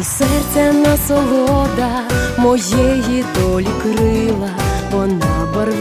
Ній серця насолода моєї долі крила, вона барви.